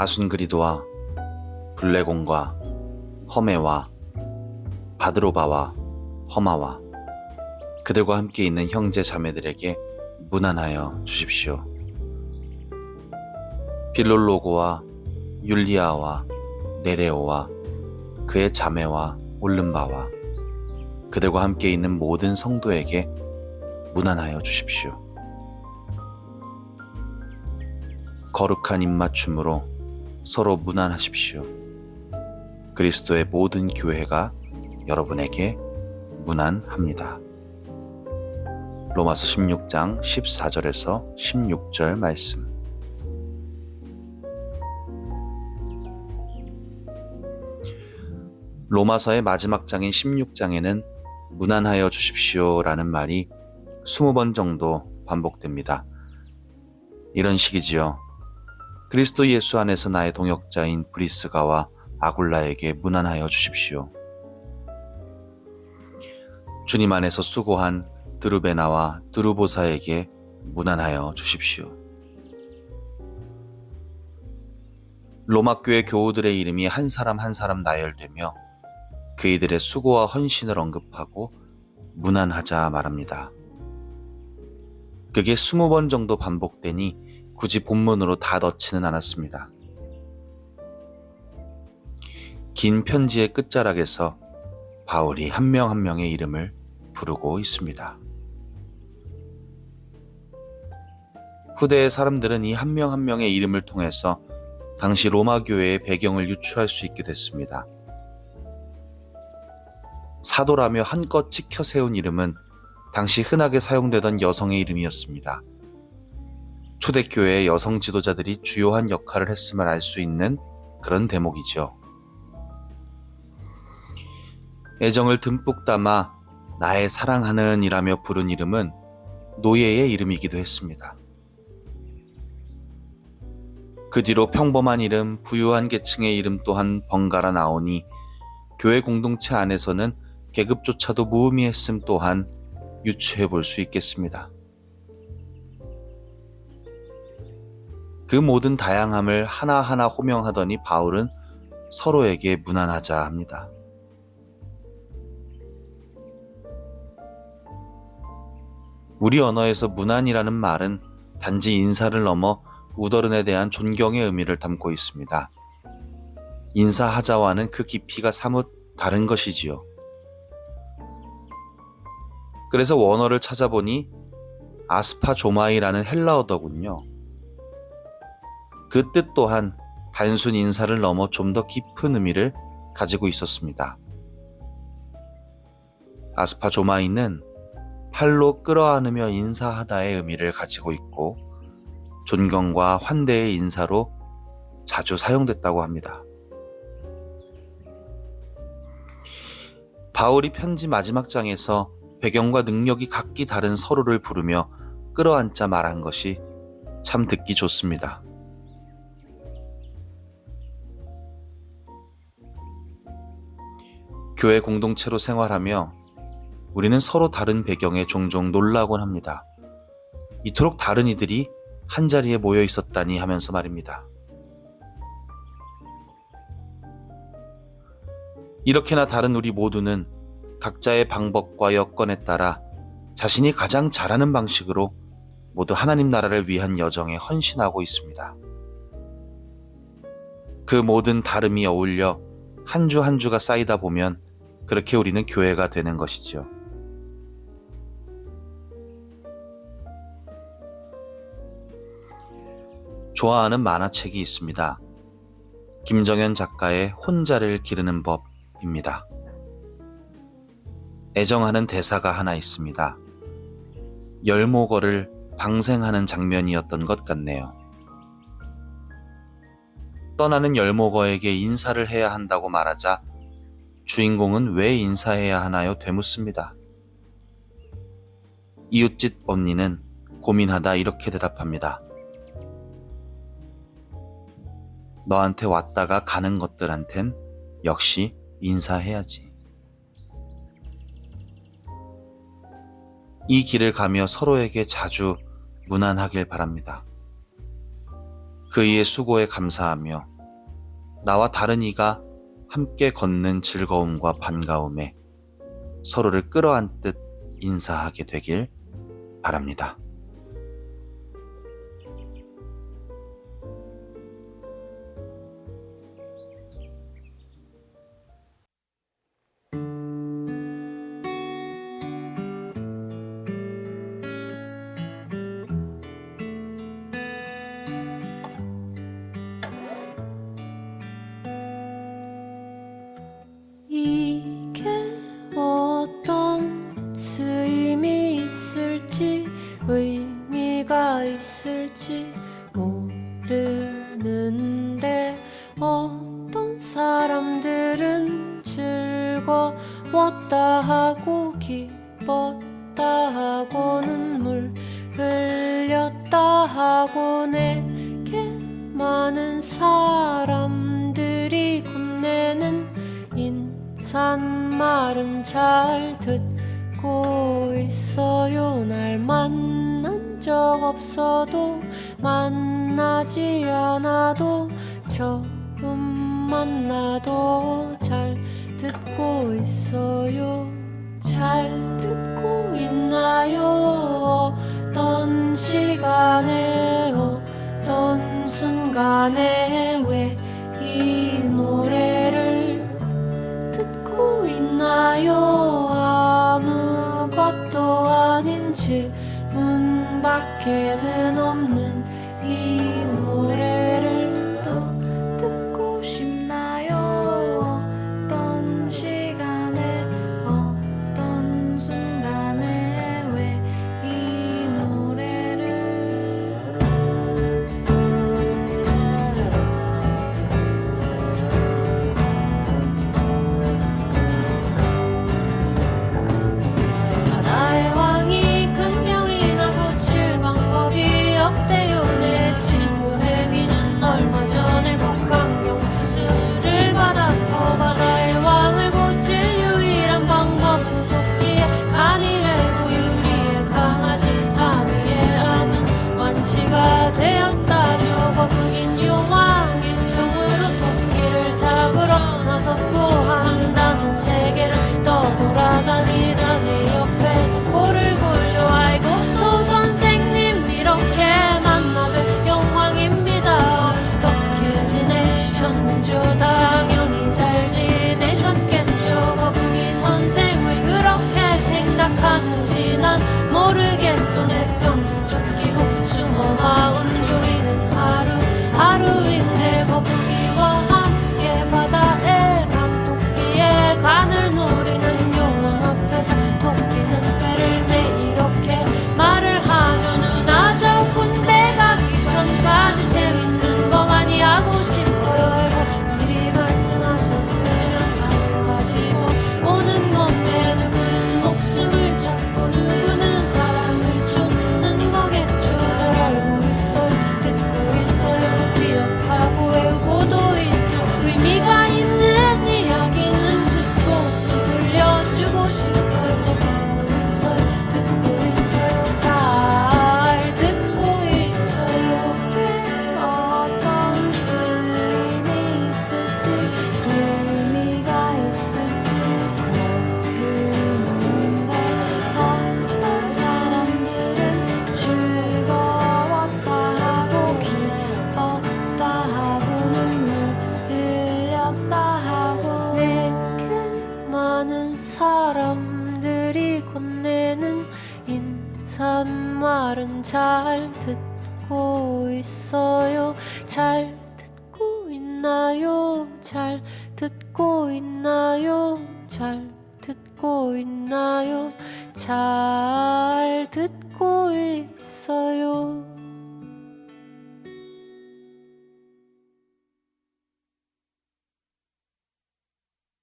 아순그리도와 블레곤과 허메와 바드로바와 허마와 그들과 함께 있는 형제 자매들에게 문안하여 주십시오. 빌롤로고와 율리아와 네레오와 그의 자매와 올른바와 그들과 함께 있는 모든 성도에게 문안하여 주십시오. 거룩한 입맞춤으로 서로 문안하십시오. 그리스도의 모든 교회가 여러분에게 문안합니다. 로마서 16장 14절에서 16절 말씀. 로마서의 마지막 장인 16장에는 문안하여 주십시오 라는 말이 20번 정도 반복됩니다. 이런 식이지요. 그리스도 예수 안에서 나의 동역자인 브리스가와 아굴라에게 문안하여 주십시오. 주님 안에서 수고한 드루베나와 드루보사에게 문안하여 주십시오. 로마 교회 교우들의 이름이 한 사람 한 사람 나열되며 그이들의 수고와 헌신을 언급하고 문안하자 말합니다. 그게 스무 번 정도 반복되니 굳이 본문으로 다 넣지는 않았습니다. 긴 편지의 끝자락에서 바울이 한명한 명의 이름을 부르고 있습니다. 후대의 사람들은 이 한 명 한 명의 이름을 통해서 당시 로마 교회의 배경을 유추할 수 있게 됐습니다. 사도라며 한껏 찍혀 세운 이름은 당시 흔하게 사용되던 여성의 이름이었습니다. 초대교회의 여성 지도자들이 주요한 역할을 했음을 알 수 있는 그런 대목이죠. 애정을 듬뿍 담아 나의 사랑하는 이라며 부른 이름은 노예의 이름이기도 했습니다. 그 뒤로 평범한 이름, 부유한 계층의 이름 또한 번갈아 나오니 교회 공동체 안에서는 계급조차도 무의미했음 또한 유추해 볼 수 있겠습니다. 그 모든 다양함을 하나하나 호명하더니 바울은 서로에게 문안하자 합니다. 우리 언어에서 문안이라는 말은 단지 인사를 넘어 우더른에 대한 존경의 의미를 담고 있습니다. 인사하자와는 그 깊이가 사뭇 다른 것이지요. 그래서 원어를 찾아보니 아스파조마이라는 헬라어더군요. 그 뜻 또한 단순 인사를 넘어 좀 더 깊은 의미를 가지고 있었습니다. 아스파 조마이는 팔로 끌어안으며 인사하다의 의미를 가지고 있고 존경과 환대의 인사로 자주 사용됐다고 합니다. 바울이 편지 마지막 장에서 배경과 능력이 각기 다른 서로를 부르며 끌어안자 말한 것이 참 듣기 좋습니다. 교회 공동체로 생활하며 우리는 서로 다른 배경에 종종 놀라곤 합니다. 이토록 다른 이들이 한 자리에 모여 있었다니 하면서 말입니다. 이렇게나 다른 우리 모두는 각자의 방법과 여건에 따라 자신이 가장 잘하는 방식으로 모두 하나님 나라를 위한 여정에 헌신하고 있습니다. 그 모든 다름이 어울려 한 주한 주가 쌓이다 보면 그렇게 우리는 교회가 되는 것이지요. 좋아하는 만화책이 있습니다. 김정현 작가의 혼자를 기르는 법입니다. 애정하는 대사가 하나 있습니다. 열모거를 방생하는 장면이었던 것 같네요. 떠나는 열모거에게 인사를 해야 한다고 말하자 주인공은 왜 인사해야 하나요? 되묻습니다. 이웃집 언니는 고민하다 이렇게 대답합니다. 너한테 왔다가 가는 것들한텐 역시 인사해야지. 이 길을 가며 서로에게 자주 무난하길 바랍니다. 그이의 수고에 감사하며 나와 다른 이가 함께 걷는 즐거움과 반가움에 서로를 끌어안듯 인사하게 되길 바랍니다. 흘렸다 하고 눈물 흘렸다 하고 내게 많은 사람들이 군내는 인사말은 잘 듣고 있어요. 날 만난 적 없어도 만나지 않아도 처음 만나도 잘 듣고 있어요. 잘 듣고 있나요? 어떤 시간에 어떤 순간에 왜 이 노래를 듣고 있나요? 아무것도 아닌 질문밖에는 있나요? 잘 듣고 있나요? 잘 듣고 있나요? 잘 듣고 있어요.